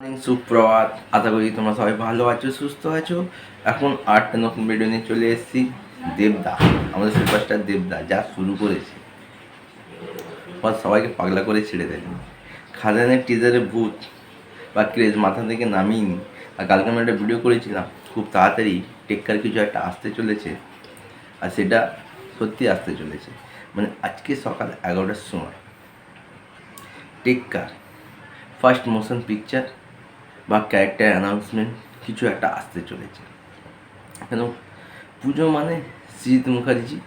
Morning, সুপ্রভাত। আশা করি তোমরা সবাই ভালো আছো সুস্থ আছো। এখন আটটা নতুন ভিডিও নিয়ে চলে এসেছি দেবদা। আমাদের সুপারস্টার দেবদা যা শুরু করেছে। বা সবাইকে পাগলা করে ছেড়ে দেয় খাদানের টিজারে ভূত বা ক্রেজ মাথা থেকে নামিয়ে আর কালকে আমি একটা ভিডিও করেছিলাম খুব তাড়াতাড়ি টেক্কার কিছু একটা আসতে চলেছে। আর সেটা সত্যি আসতে চলেছে। মানে আজকে সকাল এগারোটার সময় টেক্কার ফার্স্ট মোশন পিকচার বা ক্যারেক্টার অ্যানাউন্সমেন্ট কিছু একটা আসতে চলেছে। কেন? পুজো মানে Srijit Mukherjee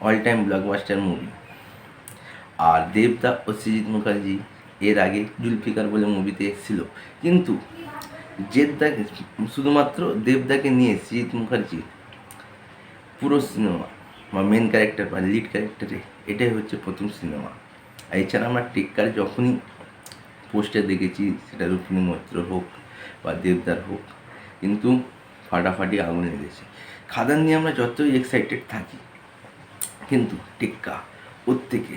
all time blockbuster movie আর দেবদা ও সৃজিত মুখার্জি এর আগে জুলফিকার বলে মুভিতে এসেছিল। কিন্তু জেদদাকে, শুধুমাত্র দেবদাকে নিয়ে সৃজিত মুখার্জি পুরো সিনেমা বা মেন ক্যারেক্টার বা লিড ক্যারেক্টারে এটাই হচ্ছে প্রথম সিনেমা এছাড়া আমরা টেক্কার যখনই পোস্টার দেখেছি, সেটা রুক্মিণী মৈত্র হোক বা দেবদার হোক, কিন্তু ফাটাফাটি আগুন লেগেছে। খাদান নিয়ে আমরা যতই এক্সাইটেড থাকি, কিন্তু টিক্কা ওর থেকে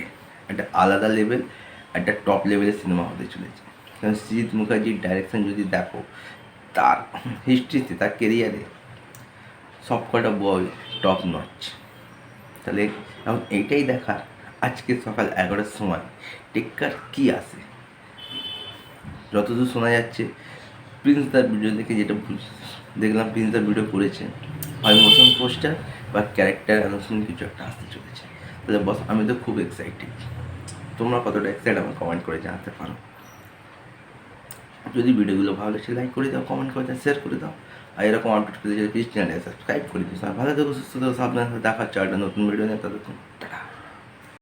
একটা আলাদা লেভেল একটা টপ লেভেলের সিনেমা হতে চলেছে। কারণ সৃজিৎ মুখার্জির ডাইরেকশন যদি দেখো, তার হিস্ট্রিতে তার কেরিয়ারে সব কটা বই টপ নচ তাহলে এখন এইটাই দেখার আজকে সকাল এগারোটার সময়, টেক্কার কী আসে যতদূর শোনা যাচ্ছে প্রিন্স তার ভিডিও দেখে যেটা দেখলাম প্রিন্স তার ভিডিও করেছে। হয় মোশন পোস্টার বা ক্যারেক্টার অ্যানাউন্সমেন্ট কিছু একটা আসতে চলেছে। তাহলে বস আমি তো খুব এক্সাইটেড তোমরা কতটা এক্সাইট আমার কমেন্ট করে জানাতে পারো। যদি ভিডিওগুলো ভালো লাগছে লাইক করে দাও কমেন্ট করে দাও শেয়ার করে দাও। আর এরকম আপডেট পেতে চাই প্লিজ চ্যানেলটা সাবস্ক্রাইব করে দিও। ভালো থেকো, সুস্থ থেকো, সাবধানে দেখা হচ্ছে একটা নতুন ভিডিও নিয়ে টাটা।